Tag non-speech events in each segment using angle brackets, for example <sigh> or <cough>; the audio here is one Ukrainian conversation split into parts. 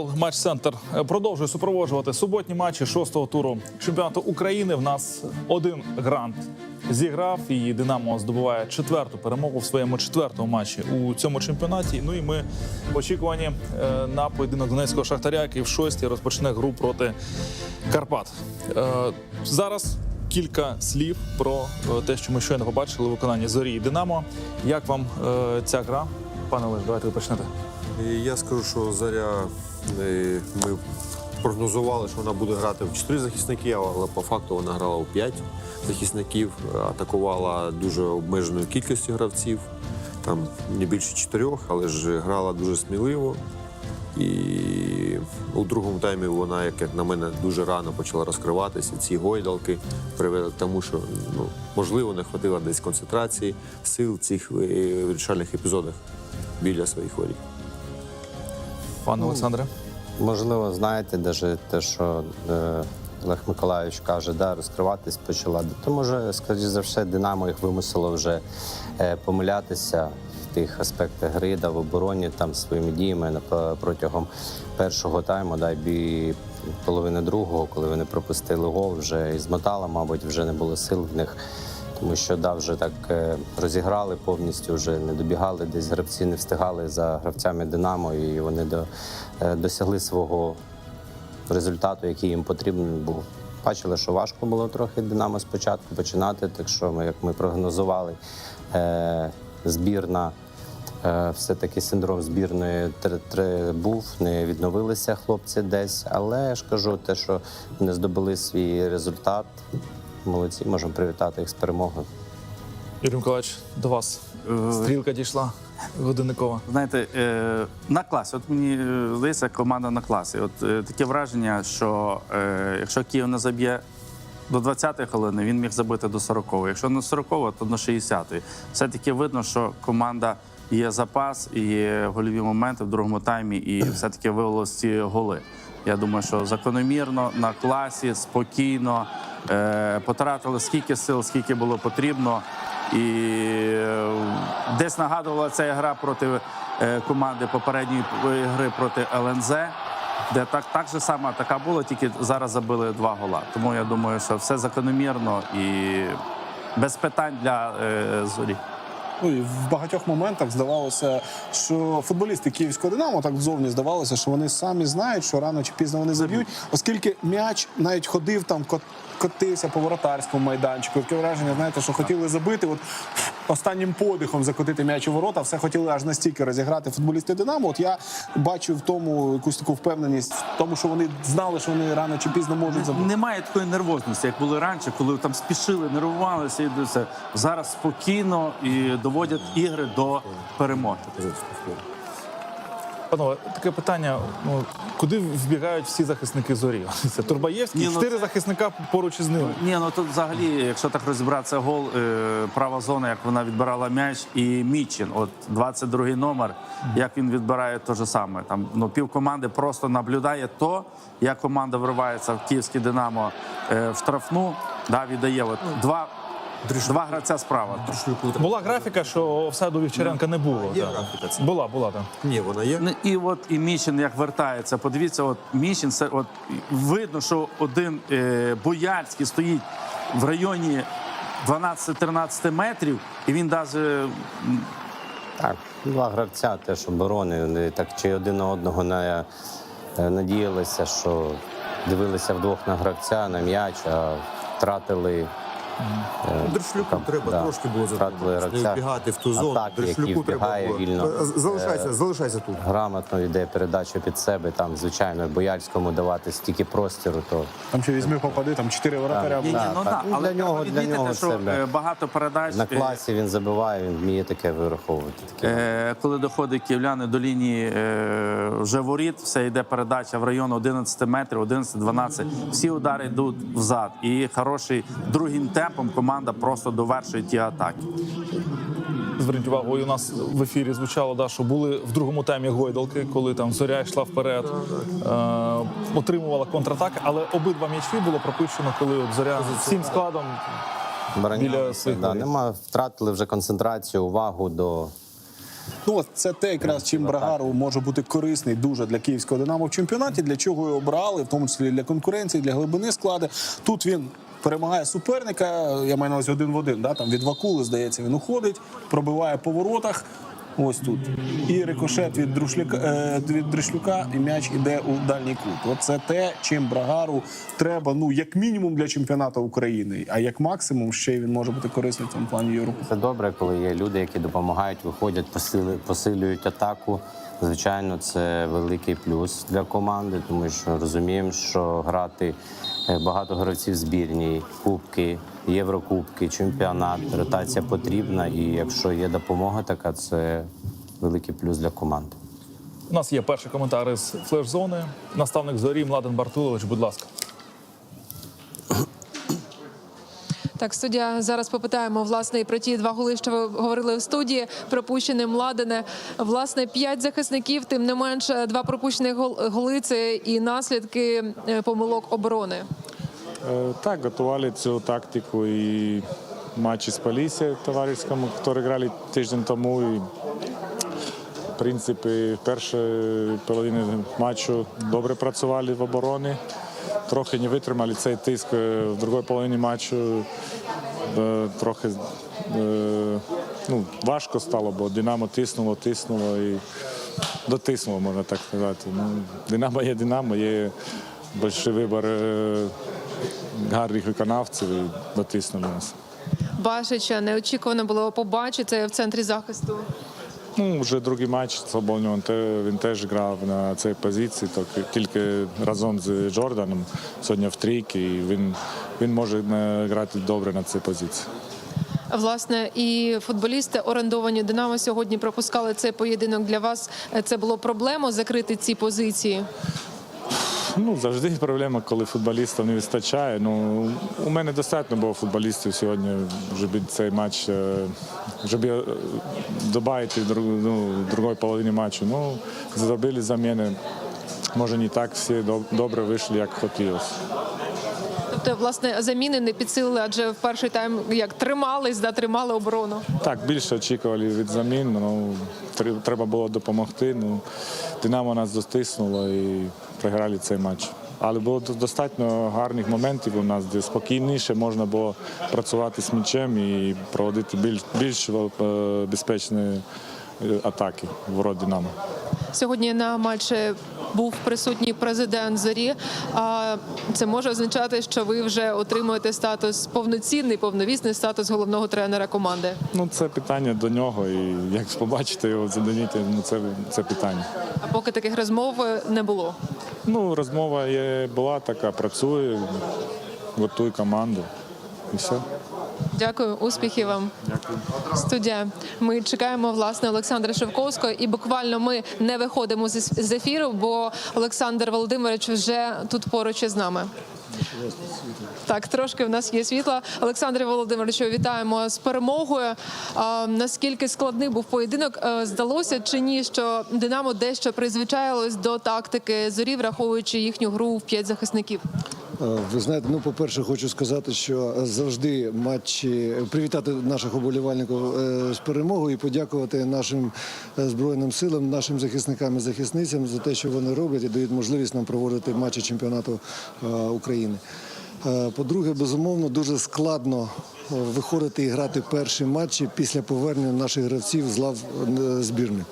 УПЛ матч центр продовжує супроводжувати суботні матчі шостого туру чемпіонату України. В нас один грант зіграв, і Динамо здобуває четверту перемогу в своєму четвертому матчі у цьому чемпіонаті. Ну і ми в очікуванні е, на поєдинок Донецького шахтаря, який в шостій розпочне гру проти Карпат. Е, Зараз кілька слів про е, те, що ми щойно побачили у виконанні зорі і Динамо. Як вам ця гра? Пане Олеж, давайте ви почнете. Я скажу, що заря ми прогнозували, що вона буде грати в 4 захисники, але по факту вона грала у 5 захисників, атакувала дуже обмеженою кількістю гравців, там не більше чотирьох, але ж грала дуже сміливо. І у другому таймі вона, як, на мене, дуже рано почала розкриватися. Ці гойдалки привели тому, що ну, можливо не хватило десь концентрації, сил в цих е, вирішальних епізодах біля своїх воріт. Пане Олександре. Можливо, знаєте, навіть те, що е, Олег Миколаївич каже, да, розкриватись почала. То може, скоріш за все, Динамо їх вимусило вже е, помилятися в тих аспектах гри, да, в обороні там своїми діями на- протягом першого тайму, да, і половини другого, коли вони пропустили гол, вже і змотала, мабуть, вже не було сил в них. Тому що да, вже так е, розіграли повністю, вже не добігали, десь гравці не встигали за гравцями Динамо, і вони до, е, досягли свого результату, який їм потрібен був. Бачили, що важко було трохи Динамо спочатку починати, так що ми, як ми прогнозували, е, збірна. Все-таки синдром збірної тр- тр- був, не відновилися хлопці десь. Але я ж кажу, те, що не здобули свій результат, молодці, можемо привітати їх з перемогою. Юрій Миколаївич, до вас стрілка дійшла годинникова. Знаєте, е, на класі. От мені е, здається, команда на класі. От е, таке враження, що е, якщо Київ не заб'є до 20-ї хвилини, він міг забити до 40-ї. Якщо не 40-го, то до 60-ї. Все-таки видно, що команда є запас і є гольові моменти в другому таймі, і <clears throat> все-таки вивелося ці голи. Я думаю, що закономірно на класі, спокійно е, потратили скільки сил, скільки було потрібно. І е, десь нагадувала ця гра проти е, команди попередньої е, гри проти ЛНЗ, де так, так же сама така була, тільки зараз забили два гола. Тому я думаю, що все закономірно і без питань для е, зорі. Ну і в багатьох моментах здавалося, що футболісти київського динамо так зовні здавалося, що вони самі знають, що рано чи пізно вони заб'ють, оскільки м'яч навіть ходив там, кот- котився по воротарському майданчику. Таке враження, знаєте, що хотіли забити. От останнім подихом закотити м'яч у ворота, все хотіли аж настільки розіграти футболісти Динамо. От я бачу в тому якусь таку впевненість, в тому, що вони знали, що вони рано чи пізно можуть забити. Немає такої нервозності, як були раніше, коли там спішили, нервувалися і. Зараз спокійно і доводять ігри до перемоги. Панове, таке питання: ну куди вбігають всі захисники зорі? <laughs> Це Турбаєвський, Ні, ну чотири це- захисника поруч із ним. Ні, ну тут взагалі, якщо так розібратися, гол е, права зона, як вона відбирала м'яч, і Мічин, от 22-й номер, як він відбирає те ж саме. Там ну пів команди просто наблюдає то, як команда вривається в київське Динамо е, в штрафну. Да, віддає от два, два гравця справа. Була графіка, що офсайду Вівчаренка не було. Є графіка ця? Була, була так. Ні, вона є. Ну, І от і Мічин як вертається. Подивіться, от Мічин, це от видно, що один е, Боярський стоїть в районі 12-13 метрів, і він навіть Так, два гравця теж оборони. Вони так чи один на одного не е, надіялися, що дивилися вдвох на гравця, на м'яч, а втратили. Е, Дришлюку там, треба да, трошки було не вбігати в ту зону. Атаки, який Дришлюку треба вбігає було. вільно. Е, Залишайся, залишайся тут. Грамотно йде передачу під себе. Там, звичайно, Бояльському давати стільки простіру, то Там ще візьми попади, там чотири воротаря. Ні, ні, ну так. Ну, але для нього- для нього що це, да. е, багато передач. на е, класі він забиває, він вміє таке вираховувати. Таке. Е, коли доходить київляни до лінії е, вже воріт, все йде передача в район 11 метрів, 11-12. Всі удари йдуть взад. І хороший другим темпом команда просто довершує ті атаки. Зверніть увагу, і у нас в ефірі звучало, да, що були в другому таймі гойдалки, коли там зоря йшла вперед, е, отримувала контратаки, але обидва м'ячі було пропущено, коли от зоря всім складом біля своїх да, нема, втратили вже концентрацію, увагу до Ну, це те, якраз чим Брагару може бути корисний дуже для київського Динамо в чемпіонаті, для чого його обрали, в тому числі для конкуренції, для глибини складу. Тут він перемагає суперника. Я маю на увазі один в один. Да? Там від Вакули, здається, він уходить, пробиває по воротах. Ось тут. І рикошет від Друшляка, е, від Дришлюка, і м'яч іде у дальній кут. Оце те, чим Брагару треба, ну, як мінімум для чемпіонату України, а як максимум ще й він може бути корисним в цьому плані Європи. Це добре, коли є люди, які допомагають, виходять, посили, посилюють атаку. Звичайно, це великий плюс для команди, тому що розуміємо, що грати е, багато гравців збірні, кубки, єврокубки, чемпіонат, ротація потрібна. І якщо є допомога така, це великий плюс для команди. У нас є перший коментар із флеш-зони. Наставник зорі Младен Бартулович, будь ласка. Так, студія зараз попитаємо власне і про ті два голи, що ви говорили в студії. Пропущене Младене. Власне, п'ять захисників, тим не менше, два пропущені гол- голи це і наслідки е, помилок оборони. Е, Так, готували цю тактику і матчі з Полісі товариському, які грали тиждень тому. І, в принципі, в першій половині матчу добре працювали в обороні. Трохи не витримали цей тиск е, в другій половині матчу. Е, Трохи е, ну, важко стало, бо Динамо тиснуло, тиснуло і дотиснуло, можна так сказати. Ну, Динамо є Динамо, є великий вибір гарних виконавців і дотиснули нас. Башича неочікувано було побачити в центрі захисту. Ну, вже другий матч з те- він теж грав на цій позиції, так, тільки разом з Джорданом сьогодні в трійки, і він, він може грати добре на цій позиції. Власне, і футболісти орендовані Динамо сьогодні пропускали цей поєдинок для вас. Це було проблема закрити ці позиції. Ну, завжди проблема, коли футболістів не вистачає. Ну, у мене достатньо було футболістів сьогодні, щоб цей матч, е, щоб е, додати ну, в другій половині матчу. Ну, зробили заміни. Може, не так всі добре вийшли, як хотілося. Тобто, власне, заміни не підсилили, адже в перший тайм як тримались, да, тримали оборону. Так, більше очікували від замін. Ну, треба було допомогти. Ну, Динамо нас достиснуло і програли цей матч. Але було достатньо гарних моментів у нас, де спокійніше можна було працювати з м'ячем і проводити більш, більш е, безпечні е, атаки в роді нам. Сьогодні на матчі був присутній президент Зорі. Це може означати, що ви вже отримуєте статус повноцінний, повновісний статус головного тренера команди. Ну, це питання до нього, і як побачите його, зададіть, ну, це, це питання. А поки таких розмов не було. Ну, розмова є, була така, працює, готує команду. І все. Дякую, успіхів вам. Дякую. Студія. Ми чекаємо власне Олександра Шевковського, і буквально ми не виходимо з ефіру, бо Олександр Володимирович вже тут поруч із нами. Так, трошки в нас є світла. Олександре Володимировичу, вітаємо з перемогою. А, наскільки складний був поєдинок? Е, Здалося чи ні, що Динамо дещо призвичаїлось до тактики зорі, враховуючи їхню гру в п'ять захисників? Е, Ви знаєте, ну по-перше, хочу сказати, що завжди матчі привітати наших оболівальників е, з перемогою і подякувати нашим е, збройним силам, нашим захисникам і захисницям за те, що вони роблять і дають можливість нам проводити матчі чемпіонату України. По-друге, безумовно, дуже складно виходити і грати перші матчі після повернення наших гравців з лав збірної.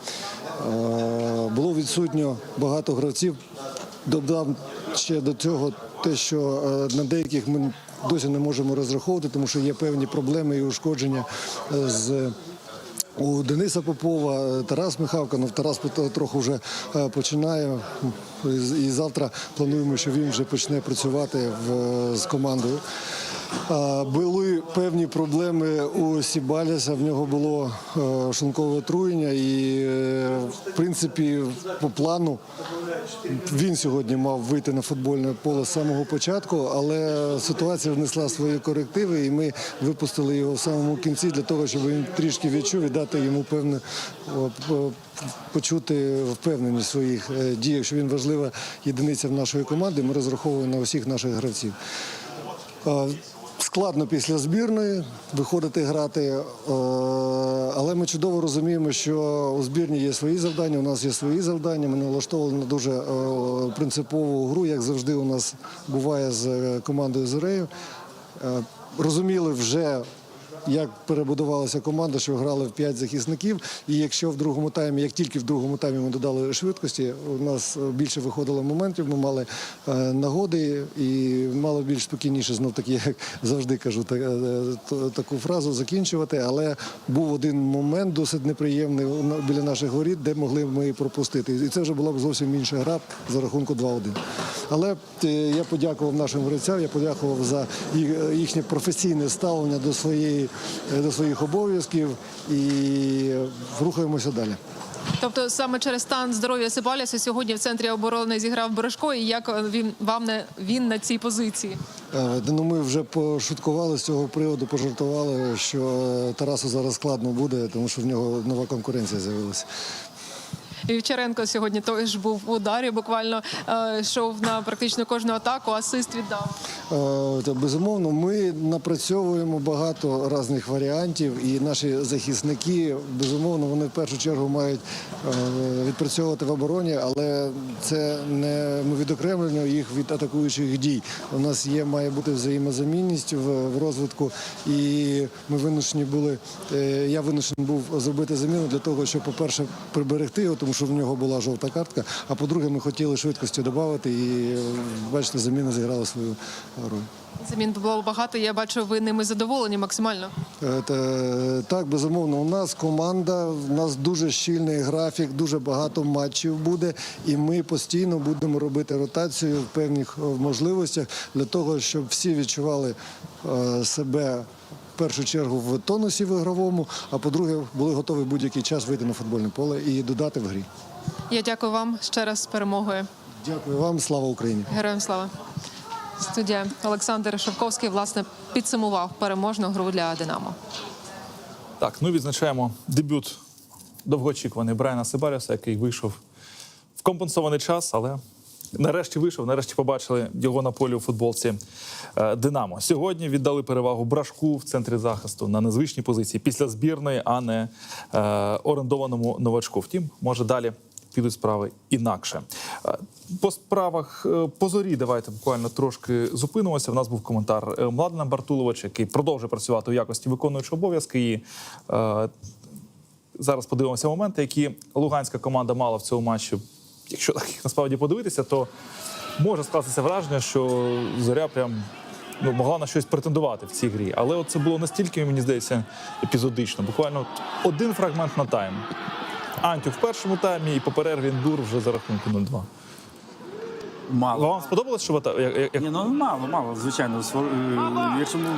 Е, Було відсутньо багато гравців. Додав ще до цього те, що е, на деяких ми досі не можемо розраховувати, тому що є певні проблеми і ушкодження е, з. У Дениса Попова, е, Тарас Михавка, ну Тарас трохи вже починає. І завтра плануємо, що він вже почне працювати в, з командою. Були певні проблеми у Сібаляса. В нього було е, шлункове отруєння, і е, в принципі по плану він сьогодні мав вийти на футбольне поле з самого початку, але ситуація внесла свої корективи, і ми випустили його в самому кінці для того, щоб він трішки відчув і дати йому певне почути впевненість в своїх е, діях, що він важлива єдиниця в нашої команди. Ми розраховуємо на усіх наших гравців. Складно після збірної виходити грати, е, але ми чудово розуміємо, що у збірні є свої завдання, у нас є свої завдання. Ми налаштовували на дуже е, принципову гру, як завжди у нас буває з е, командою Зорею. Е, Розуміли вже, як перебудувалася команда, що грали в п'ять захисників. І якщо в другому таймі, як тільки в другому таймі ми додали швидкості, у нас е, більше виходило моментів, ми мали е, нагоди і мало більш спокійніше, знов таки, як завжди кажу, е, таку фразу закінчувати. Але був один момент досить неприємний біля наших воріт, де могли ми пропустити. І це вже була б зовсім інша гра за рахунку 2-1. Але я подякував нашим гравцям, я подякував за їхнє професійне ставлення до своєї до своїх обов'язків і рухаємося далі. Тобто саме через стан здоров'я Сибаліса сьогодні в центрі оборони зіграв Бережко, і як він вам не він на цій позиції? Е, Ну, ми вже пошуткували з цього приводу, пожартували, що е, Тарасу зараз складно буде, тому що в нього нова конкуренція з'явилася. Вівчаренко сьогодні той ж був в ударі, буквально е, йшов на практично кожну атаку, асист віддав. Е, Безумовно, ми напрацьовуємо багато різних варіантів, і наші захисники, безумовно, вони в першу чергу мають е, відпрацьовувати в обороні, але це не ми відокремлюємо їх від атакуючих дій. У нас є, має бути взаємозамінність в, розвитку, і ми вимушені були. Я вимушений був зробити заміну для того, щоб, по-перше, приберегти його, тому що в нього була жовта картка. А по-друге, ми хотіли швидкості додати, і е, бачите, заміна зіграла свою роль. Замін було багато. Я бачу, ви ними задоволені максимально. Е, Так, безумовно, у нас команда, у нас дуже щільний графік, дуже багато матчів буде, і ми постійно будемо робити ротацію в певних е, можливостях для того, щоб всі відчували е, себе. В першу чергу в тонусі в ігровому, а по-друге, були готові будь-який час вийти на футбольне поле і додати в грі. Я дякую вам ще раз з перемогою. Дякую вам, слава Україні! Героям слава. Студія Олександр Шевковський власне підсумував переможну гру для Динамо. Так, ну відзначаємо дебют довгоочікуваний Брайана Сибаріса, який вийшов в компенсований час, але нарешті вийшов, нарешті побачили його на полі у футболці е, Динамо. Сьогодні віддали перевагу брашку в центрі захисту на незвичній позиції після збірної, а не е, орендованому новачку. Втім, може далі. Підуть справи інакше. Е, По справах е, по зорі давайте буквально трошки зупинимося. У нас був коментар е, Младена Бартуловича, який продовжує працювати у якості виконуючого обов'язки. І е, зараз подивимося моменти, які луганська команда мала в цьому матчі. Якщо так <laughs> насправді подивитися, то може скластися враження, що зоря прям ну, могла на щось претендувати в цій грі. Але це було настільки, мені здається, епізодично. Буквально один фрагмент на тайм. Антю в першому таймі і по перерві дур вже за рахунку 0-2. Мало. Вам сподобалось, що вата- як, як, Ні, ну мало, мало, звичайно. Сво- е, Якщо ну,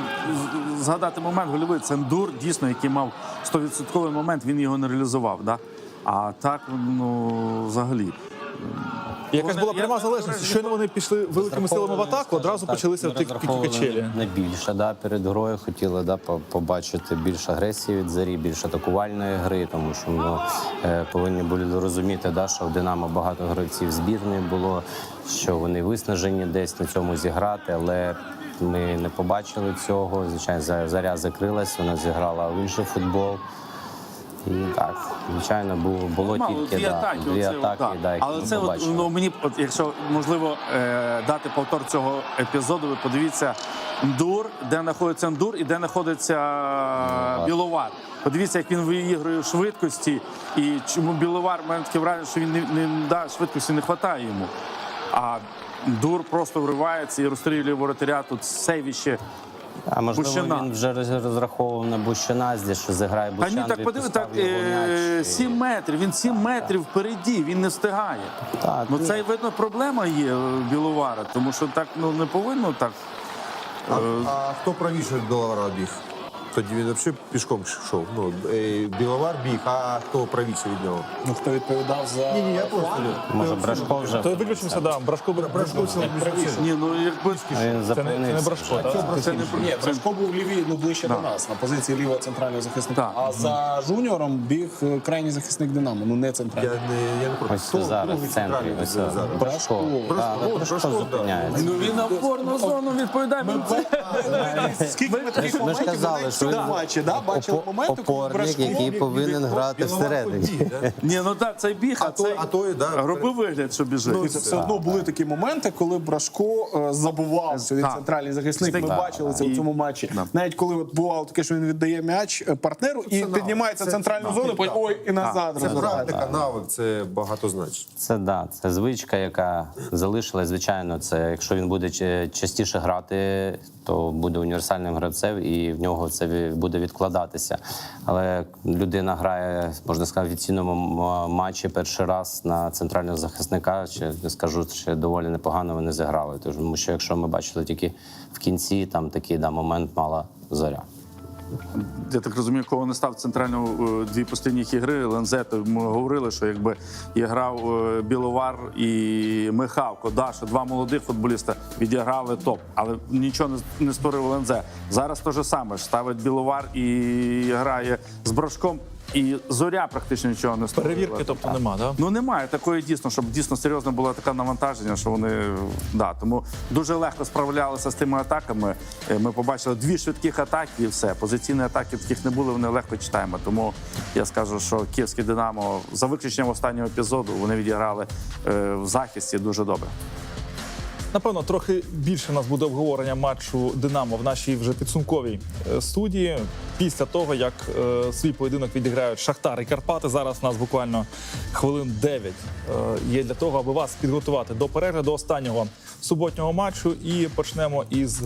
з- згадати момент гольовий, це Ндур, дійсно, який мав 100% момент, він його не реалізував. Да? А так, ну, взагалі. Якась була пряма залежність. Щойно вони пішли великими силами в атаку, одразу почалися розраховували качелі. На більше, да, перед грою хотіли да, побачити більше агресії від зарі, більше атакувальної гри, тому що ну, е, повинні були розуміти, да, що в Динамо багато гравців збірної було, що вони виснажені десь на цьому зіграти, але ми не побачили цього. Звичайно, заря закрилась, вона зіграла в інший футбол. І так, звичайно, було, було Мало тільки дві да, атаки. дві оце, атаки, да. да, які Але ми це от, побачили. ну, мені, от, якщо можливо е, дати повтор цього епізоду, ви подивіться Ндур, де знаходиться Ндур і де знаходиться Біловар. Подивіться, як він виігрує в швидкості, і чому Біловар в мене таке враження, що він не, не да, швидкості не вистачає йому. А Дур просто вривається і розстрілює воротаря тут сейвіще. А можливо, Бущина. він вже розраховував на Бущина, здесь, що заграє А Бущан. ні, так подиви, так е, м'яч. 7 метрів. Він 7 метрів впереді, він не встигає. Так, Ну це видно проблема є Біловара, тому що так ну не повинно так. А, а хто правіше Біловара біг? Тоді він взагалі пішком йшов. Ну, е, біловар біг, а хто правіше від нього? Ну хто відповідав за Ні, ні, я просто Може, Брашко вже То виключився, да, Брашко Брашко Ні, ну якби Це не, це не. Брашко, так? це не Ні, Брашко був лівій, ну ближче до нас, на позиції лівого центрального захисника. А за жуніором біг е, крайній захисник Динамо, ну не Я центральний. не, я не проти. Ось зараз в центрі. Брашко. Брашко. Зупиняється. ну він на опорну зону відповідає. Скільки ми таких моментів в цьому матчі, да, бачили опо- моменти, коли опорник, Брашко який біг, повинен біг, грати всередині. Ні, ну так, цей біг, а, А то- цей а той, да, робив вигляд, що біжить. Ну, це все одно були такі моменти, коли Брашко е, забував, що він центральний захисник. Ми бачили це І- у цьому матчі. Навіть коли от бувало таке, що він віддає м'яч е, партнеру і піднімається центральну зону, потім ой, і назад. Це практика, навик, це багато значить. Це да, це звичка, яка залишилась. Звичайно, це якщо він буде частіше грати, то буде універсальним гравцем і в нього це буде відкладатися. Але людина грає, можна сказати, в офіційному матчі перший раз на центрального захисника. Чи скажу, що доволі непогано вони зіграли. Тому що якщо ми бачили тільки в кінці, там такий да, момент мала зоря. Я так розумію, кого не став центральну е, дві постійних ігри. Лензе, то ми говорили, що якби і грав е, Біловар і Михавко, да, що два молодих футболіста відіграли топ, але нічого не, створив Лензе. Зараз те ж саме ставить Біловар і грає з Брашком, і зоря практично нічого не створила. Перевірки, тобто нема, да? Ну немає такої дійсно, щоб дійсно серйозно було таке навантаження, що вони да тому дуже легко справлялися з тими атаками. Е, Ми побачили дві швидких атаки, і все. Позиційні атаки таких не було. Вони легко читаємо. Тому я скажу, що київське Динамо за виключенням останнього епізоду вони відіграли е, в захисті дуже добре. Напевно, трохи більше у нас буде обговорення матчу Динамо в нашій вже підсумковій е, студії. Після того, як е, свій поєдинок відіграють Шахтар і Карпати. Зараз у нас буквально хвилин 9 е, є для того, аби вас підготувати до перегляду останнього суботнього матчу. І почнемо із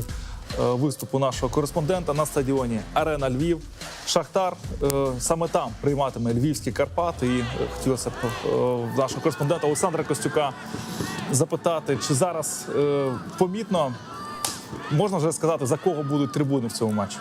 виступу нашого кореспондента на стадіоні Арена Львів. Шахтар е, саме там прийматиме львівські Карпати. І е, хотілося б е, нашого кореспондента Олександра Костюка запитати, чи зараз е, помітно можна вже сказати, за кого будуть трибуни в цьому матчі?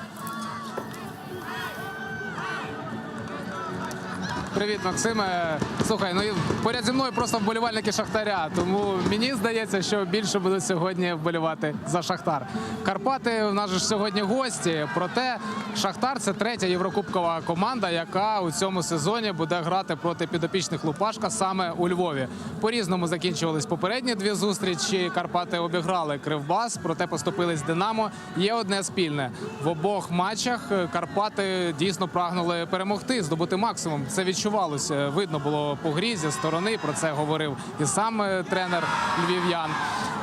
Привіт, Максиме. Слухай, ну поряд зі мною просто вболівальники Шахтаря. Тому мені здається, що більше будуть сьогодні вболівати за Шахтар. Карпати в нас ж сьогодні гості. Проте Шахтар це третя єврокубкова команда, яка у цьому сезоні буде грати проти підопічних Лупашка саме у Львові. По різному закінчувались попередні дві зустрічі. Карпати обіграли Кривбас, проте поступились Динамо. Є одне спільне в обох матчах. е, Карпати дійсно прагнули перемогти, здобути максимум. Це відчувалося. Видно було по грі зі сторони. Про це говорив і сам е, тренер львів'ян.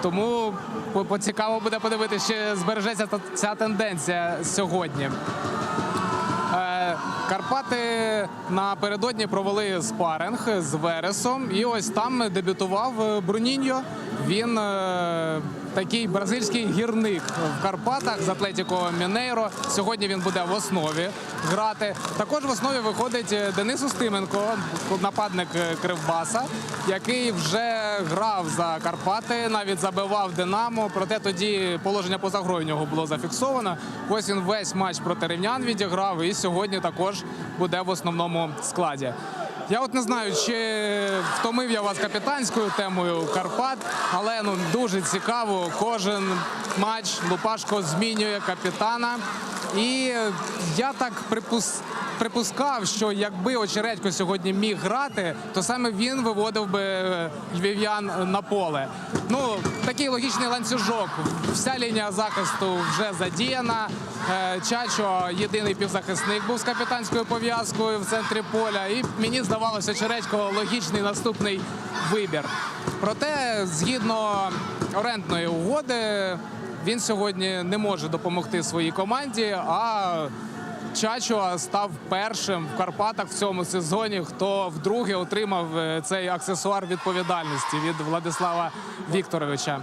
Тому по- поцікаво буде подивитися, чи збережеться ця тенденція сьогодні. Е, Карпати напередодні провели спаринг з Вересом, і ось там дебютував е, Бруніньо. Він такий бразильський гірник в Карпатах з Атлетіко Мінейро. Сьогодні він буде в основі грати. Також в основі виходить е, Денис Устименко, нападник е, Кривбаса, який вже грав за Карпати, навіть забивав Динамо. Проте тоді положення поза грою нього було зафіксовано. Ось він весь матч проти рівнян відіграв і сьогодні також буде в основному складі. Я от не знаю, чи втомив я вас капітанською темою Карпат, але ну дуже цікаво. Кожен матч Лупашко змінює капітана. І я так припус... припускав, що якби Очередько сьогодні міг грати, то саме він виводив би е, львів'ян на поле. Ну такий логічний ланцюжок. Вся лінія захисту вже задіяна. Е, Чачо єдиний півзахисник був з капітанською пов'язкою в центрі поля. І мені здавалося, Чередько логічний наступний вибір. Проте, згідно орендної угоди, він сьогодні не може допомогти своїй команді. А Чачуа став першим в Карпатах в цьому сезоні, хто вдруге отримав е, цей аксесуар відповідальності від Владислава Вікторовича.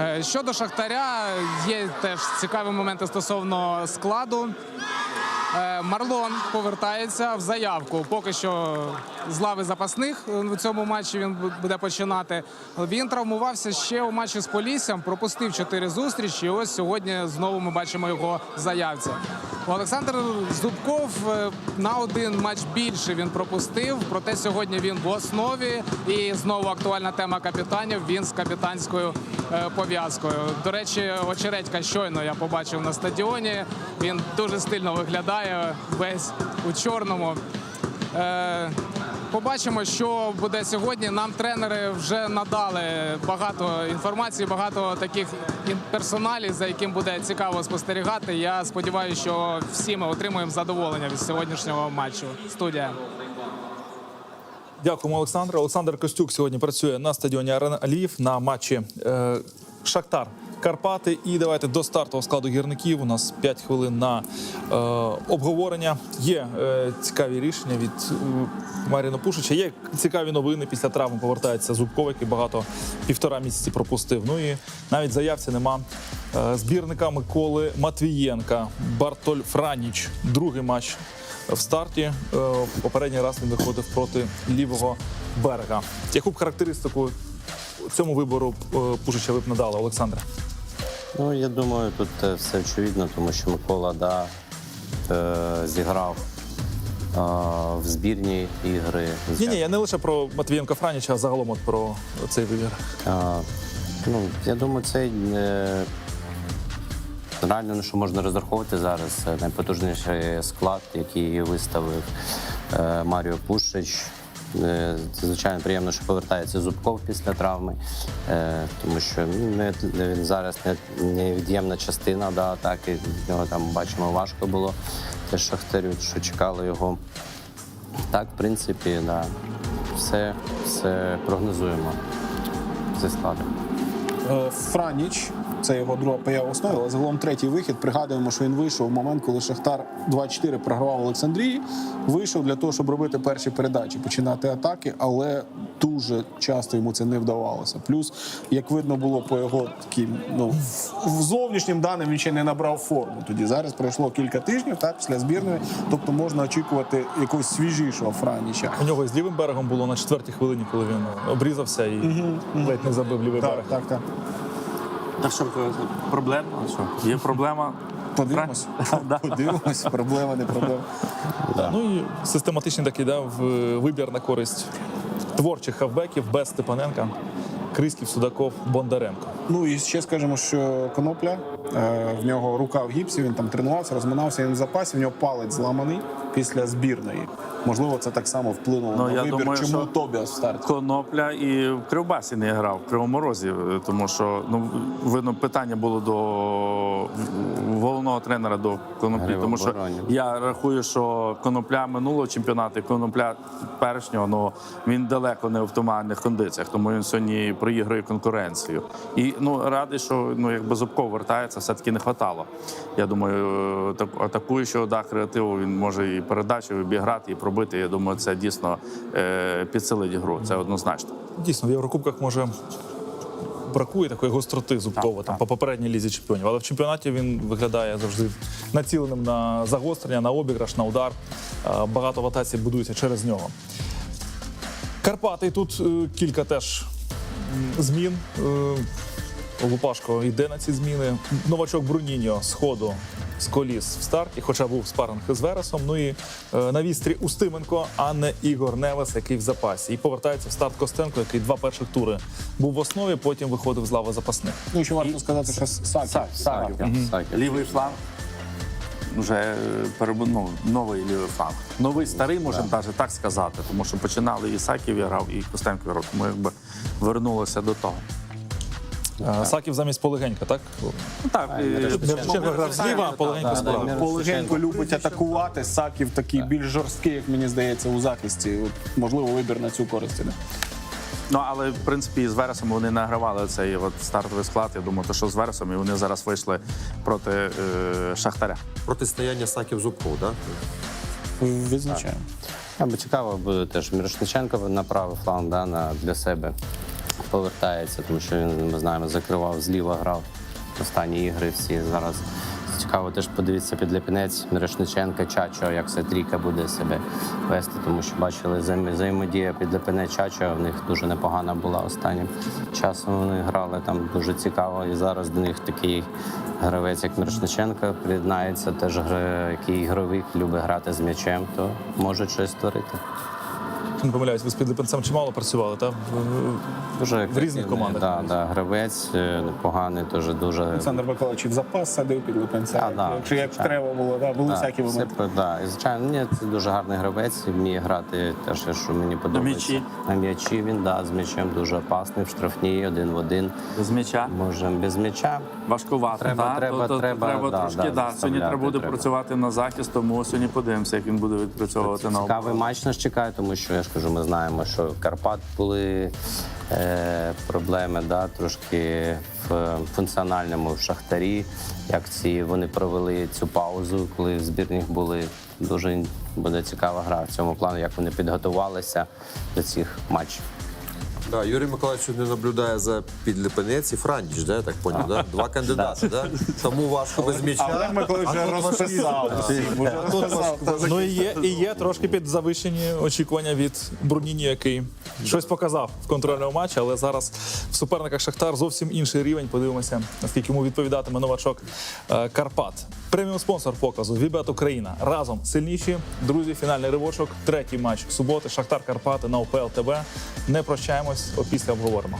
Е, Щодо Шахтаря, є теж цікаві моменти стосовно складу. Е, Марлон повертається в заявку. Поки що з лави запасних в цьому матчі він буде починати. Він травмувався ще у матчі з Поліссям, пропустив чотири зустрічі. і Ось сьогодні знову ми бачимо його в заявці. Олександр Зубков е, на один матч більше він пропустив. Проте сьогодні він в основі. І знову актуальна тема капітанів. Він з капітанською е, пов'язкою. До речі, очередька щойно я побачив на стадіоні. Він дуже стильно виглядає весь у чорному. Побачимо, що буде сьогодні. Нам тренери вже надали багато інформації, багато таких персоналів, за яким буде цікаво спостерігати. Я сподіваюся, що всі ми отримуємо задоволення від сьогоднішнього матчу. Студія. Дякуємо, Олександр. Олександр Костюк сьогодні працює на стадіоні Арена Аліїв на матчі е, Шахтар. Карпати, і давайте до стартового складу гірників. У нас 5 хвилин на е, обговорення. Є е, цікаві рішення від е, Маріна Пушича. Є цікаві новини. Після травми повертається Зубков, який багато півтора місяці пропустив. Ну і навіть заявці нема е, збірника Миколи Матвієнка. Бартоль Франіч. Другий матч в старті. Е, Попередній раз він виходив проти лівого берега. Яку б характеристику цьому вибору е, Пушича ви б надали, Олександре? Ну, я думаю, тут е, все очевидно, тому що Микола да, зіграв в збірні ігри. Ні, ні, я не лише про Матвієнка Франіча, а загалом от про цей вибір. Е, ну, я думаю, це е, реально на що можна розраховувати зараз. Найпотужніший склад, який виставив е, Маріо Пушич. Е, Звичайно, приємно, що повертається Зубков після травми, е, тому що ну, він зараз невід'ємна частина да, атаки. В нього там бачимо важко було. Те Шахтарю, що чекали його. Так, в принципі, да, все, все прогнозуємо зі складом. Е, Франіч, це його друга поява основі, але загалом третій вихід. Пригадуємо, що він вийшов в момент, коли Шахтар 2-4 програвав Олександрії. Вийшов для того, щоб робити перші передачі, починати атаки, але дуже часто йому це не вдавалося. Плюс, як видно було по його таким, ну в- зовнішнім даним він ще не набрав форму. Тоді зараз пройшло кілька тижнів, так після збірної. Тобто можна очікувати якогось свіжішого Франіча. У нього з лівим берегом було на четвертій хвилині, коли він обрізався і ледь не забив лівий берег. Так, так, так. Що проблема? Що? Є проблема. Подивимось. <laughs> Подивимось, проблема, не проблема. Ну і систематичний такий да, в- вибір на користь творчих хавбеків без Степаненка, Крисків, Судаков, Бондаренко. Ну і ще скажемо, що конопля е, в нього рука в гіпсі. Він там тренувався, розминався. Він в запасі. В нього палець зламаний після збірної. Можливо, це так само впливнуло Ну, на я вибір, думаю, чому що Тобіас в старті. Конопля і в Кривбасі не грав в Кривому Розі, тому що ну видно питання було до головного тренера до коноплі. Гри в Тому що обороні. я рахую, що конопля минулого чемпіонату, і конопля першнього, ну він далеко не в оптимальних кондиціях, тому він сьогодні проігрує конкуренцію. І ну радий, що ну якби Зубков вертається, все таки не хватало. Я думаю, е, так атакуючого да, креативу він може і передачу і обіграти, і пробити. Я думаю, це дійсно е, підсилить гру. Це однозначно. Дійсно, в Єврокубках може бракує такої гостроти зубкова Так, там так. по попередній лізі чемпіонів. Але в чемпіонаті він виглядає завжди націленим на загострення, на обіграш, на удар. Е, Багато в атаці будується через нього. Карпати тут е, кілька теж змін. Лупашко йде на ці зміни. Новачок Бруніньо з ходу з коліс в старті, хоча був спаринг з Вересом. Ну і е, на вістрі Устименко, а не Ігор Невес, який в запасі. І повертається в старт Костенко, який два перших тури був в основі, потім виходив з лави запасних. Ну і ще варто сказати, що Саків. Сак- Саків. Саків. Лівий фланг. Вже е, ну, новий лівий фланг. Новий старий, можна навіть так сказати, тому що починали і Саків грав, і Костенко грав. Тому якби вернулося до того. Е, Саків замість Полегенька, так? Ну так, Шевченко грав зліва, а Полегенько справа. Полегенько любить атакувати. Саків такий більш жорсткий, як мені здається, у захисті. От, можливо, вибір на цю користь. іде. Ну але в принципі з Вересом вони награвали цей от стартовий склад. Я думаю, то що з Вересом, і вони зараз вийшли проти е, Шахтаря. Протистояння Саків Зубков, так? Відзначаємо. Або цікаво буде теж Мірошниченко на правий фланг да, на, для себе повертається, тому що він, ми знаємо, закривав зліва, грав останні ігри всі зараз Цікаво теж подивитися під Ліпінець, Мирошниченка, Чачо, як ця трійка буде себе вести, тому що бачили взаємодія під Ліпінець Чачо, в них дуже непогана була останнім часом. Вони грали там дуже цікаво. І зараз до них такий гравець, як Мирошниченко, приєднається, теж який ігровик, любить грати з м'ячем, то може щось створити. Не помиляюсь, ви з підлипенцем чимало працювали, так? В- Дуже В різних командах. Да, да, гравець е, непоганий, теж дуже Олександр Миколаївич в запас садив під Липенця. А, да, Якщо як треба було, да, були Да, всякі це моменти. про- да. І, звичайно, ні, це дуже гарний гравець, вміє грати теж, що мені подобається. м'ячі. На м'ячі він да, з м'ячем дуже опасний, в штрафній, один в один. З м'яча. Може, без м'яча. Важкувато. Треба- да? треба- то, то, треба, треба да, трошки. да, Да, Сьогодні треба буде треба. працювати на захист, тому сьогодні подивимося, як він буде відпрацьовувати на Цікавий матч нас чекає, тому що я ж кажу, ми знаємо, що в Карпат були е, проблеми, да, трошки в функціональному в Шахтарі. Як ці вони провели цю паузу, коли в збірних були. Дуже буде цікава гра в цьому плані, як вони підготувалися до цих матчів. Да, Юрій Миколаївич сьогодні наблюдає за підлипенець і Франдіч, да, я так поняв, да? Два кандидати, да? Тому важко без м'яча. Олег Миколаївич вже розписав. всіх, вже розписав. Ну і є, і є трошки під завищені очікування від Бруніні, який щось показав в контрольному матчі, але зараз в суперниках Шахтар зовсім інший рівень. Подивимося, наскільки йому відповідатиме новачок е, Карпат. Преміум спонсор показу Вібет Україна. Разом сильніші. Друзі, фінальний ривочок. Третій матч суботи. Шахтар Карпати на УПЛ ТВ. Не прощаємось, опісля обговоримо.